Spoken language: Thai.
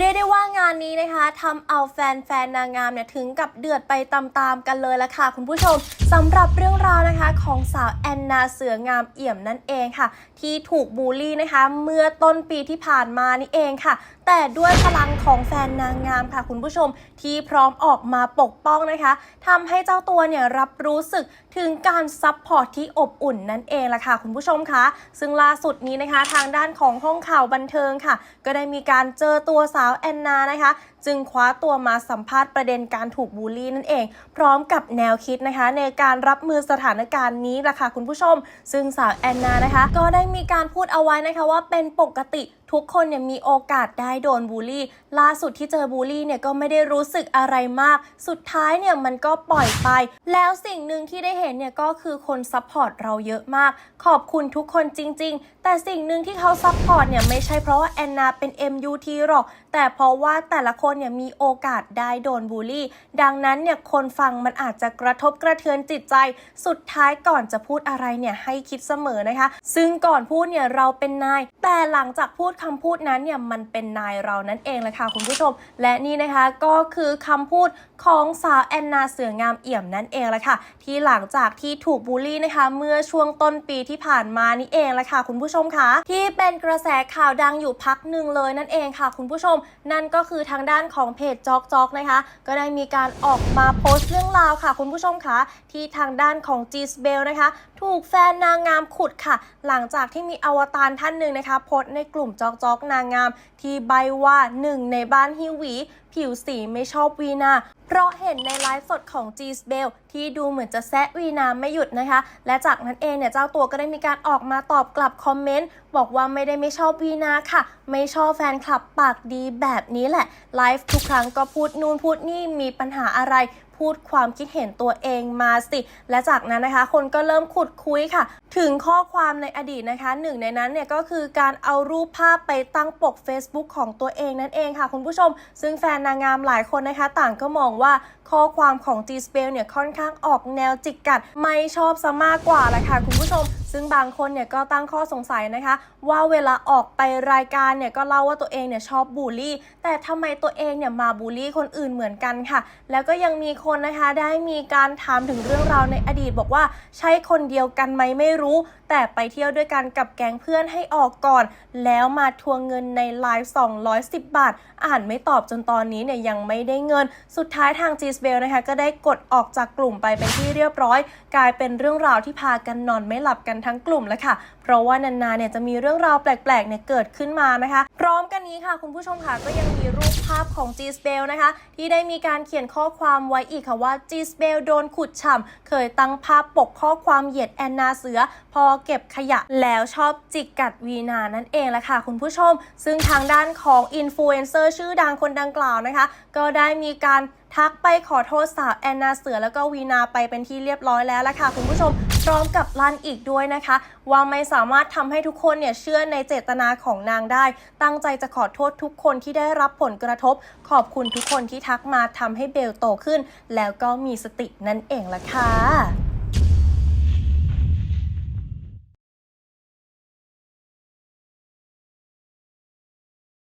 เรียกได้ว่างานนี้นะคะทำเอาแฟนๆนางงามเนี่ยถึงกับเดือดไปตามๆกันเลยละค่ะ คุณผู้ชมสำหรับเรื่องราวนะคะของสาวแอนนาเสืองามเอี่ยมนั่นเองค่ะ ที่ถูกบูลลี่นะคะ เมื่อต้นปีที่ผ่านมานี่เองค่ะ แต่ด้วยพลังของแฟนนางงามค่ะคุณผู้ชมที่พร้อมออกมาปกป้องนะคะทำให้เจ้าตัวเนี่ยรับรู้สึกถึงการซับพอร์ตที่อบอุ่นนั่นเองล่ะค่ะ คุณผู้ชมคะซึ่งล่าสุดนี้นะคะ ทางด้านของห้องข่าวบันเทิงค่ะ ก็ได้มีการเจอตัวสาวแอนนานะคะจึงคว้าตัวมาสัมภาษณ์ประเด็นการถูกบูลลี่นั่นเอง พร้อมกับแนวคิดนะคะ ในการรับมือสถานการณ์นี้ล่ะค่ะคุณผู้ชม ซึ่งสาวแอนนานะคะ ก็ได้มีการพูดเอาไว้นะคะว่าเป็นปกติ ทุกคนเนี่ยมีโอกาสได้โดนบูลลี่ ล่าสุดที่เจอบูลลี่เนี่ยก็ไม่ได้รู้สึกอะไรมาก สุดท้ายเนี่ยมันก็ปล่อยไป แล้วสิ่งหนึ่งที่ได้เห็นเนี่ยก็คือคนซัพพอร์ตเราเยอะมาก ขอบคุณทุกคนจริง ๆ แต่สิ่งหนึ่งที่เขาซัพพอร์ตเนี่ยไม่ใช่เพราะว่าแอนนาเป็น MUT หรอก แต่เพราะว่าแต่ละคนเนี่ยมีโอกาสได้โดนบูลลี่ ดังนั้นเนี่ยคนฟังมันอาจจะกระทบกระเทือนจิตใจ สุดท้ายก่อนจะพูดอะไรเนี่ยให้คิดเสมอนะคะ ซึ่งก่อนพูดเนี่ยเราเป็นนาย แต่หลังจากพูดคำพูดนั้นเนี่ยมันเป็นนายเรานั่นเองแหละค่ะคุณผู้ชม และนี่นะคะก็คือคำพูดของสาวแอนนาเสืองามเอี่ยมนั่นเองแหละค่ะ ที่หลังจากที่ถูกบูลลี่นะคะ เมื่อช่วงต้นปีที่ผ่านมานี่เองแหละค่ะคุณผู้ชมคะที่เป็นกระแสข่าวดังอยู่พักหนึ่งเลยนั่นเองค่ะ คุณผู้ชม นั่นก็คือทางด้านของเพจจอกจอกนะคะ ก็ได้มีการออกมาโพสต์เรื่องราวค่ะ คุณผู้ชมคะที่ทางด้านของจีสเบลนะคะ ถูกแฟนนางงามขุดค่ะ หลังจากที่มีอวตารท่านหนึ่งนะคะโพสต์ในกลุ่มจอกจอกนางงาม ที่ใบว่าหนึ่งในบ้านฮิวี ผิวสีไม่ชอบวีนา เพราะเห็นในไลฟ์สดของ g ีสเบลที่ดูเหมือนจะแซะวีนาไม่หยุดนะคะ และจากนั้นเองเนี่ยเจ้าตัวก็ได้มีการออกมาตอบกลับคอมเมนต์บอกว่าไม่ได้ไม่ชอบวีนาค่ะ ไม่ชอบแฟนคลับปากดีแบบนี้แหละไลฟ์ทุกครั้งก็พูดนู่นพูดนี่มีปัญหาอะไร พูดความคิดเห็นตัวเองมาสิ และจากนั้นนะคะ คนก็เริ่มขุดคุยค่ะ ถึงข้อความในอดีตนะคะ หนึ่งในนั้นเนี่ยก็คือการเอารูปภาพไปตั้งปก Facebook ของตัวเองนั่นเองค่ะ คุณผู้ชม ซึ่งแฟนนางงามหลายคนนะคะ ต่างก็มองว่าข้อความของ G s p e l เนี่ยค่อนข้างออกแนวจิกกัด ไม่ชอบซะมากกว่าแหละค่ะคุณผู้ชม ซึ่งบางคนเนี่ยก็ตั้งข้อสงสัยนะคะ ว่าเวลาออกไปรายการเนี่ยก็เล่าว่าตัวเองเนี่ยชอบบูลลี่ แต่ทำไมตัวเองเนี่ยมาบูลลี่คนอื่นเหมือนกันค่ะ แล้วก็ยังมีคนนะคะได้มีการถามถึงเรื่องราวในอดีตบอกว่าใช่คนเดียวกันไหมไม่รู้ แต่ไปเที่ยวด้วยกันกับแก๊งเพื่อนให้ออกก่อน แล้วมาทวงเงินในไลฟ์210 บาท อ่านไม่ตอบจนตอนนี้เนี่ยยังไม่ได้เงิน สุดท้ายทาง g s b e l นะคะก็ได้กดออกจากกลุ่มไปเป็นที่เรียบร้อย กลายเป็นเรื่องราวที่พากันนอนไม่หลับกันทั้งกลุ่มแล้วค่ะ เพราะว่านานๆเนี่ยจะมีเรื่องราวแปลกๆเนี่ยเกิดขึ้นมานะคะ พร้อมกันนี้ค่ะ คุณผู้ชมค่ะก็ยังมีรูปภาพของ g s b e l นะคะ ที่ได้มีการเขียนข้อความไว้อีกค่ะว่า g s b e l โดนขุดฉ่ำเคยตั้งภาพปกข้อความเหยียดแอนนาเสือ พอเก็บขยะแล้วชอบจิกกัดวีนานั่นเองแหละค่ะ คุณผู้ชม ซึ่งทางด้านของอินฟลูเอนเซอร์ชื่อดังคนดังกล่าวนะคะ ก็ได้มีการ ทักไปขอโทษสาวแอนนาเสือแล้วก็วีนาไปเป็นที่เรียบร้อยแล้วล่ะค่ะคุณผู้ชมพร้อมกับลันอีกด้วยนะคะ ว่าไม่สามารถทำให้ทุกคนเนี่ยเชื่อในเจตนาของนางได้ ตั้งใจจะขอโทษทุกคนที่ได้รับผลกระทบ ขอบคุณทุกคนที่ทักมาทำให้เบลโตขึ้น แล้วก็มีสตินั่นเองล่ะค่ะ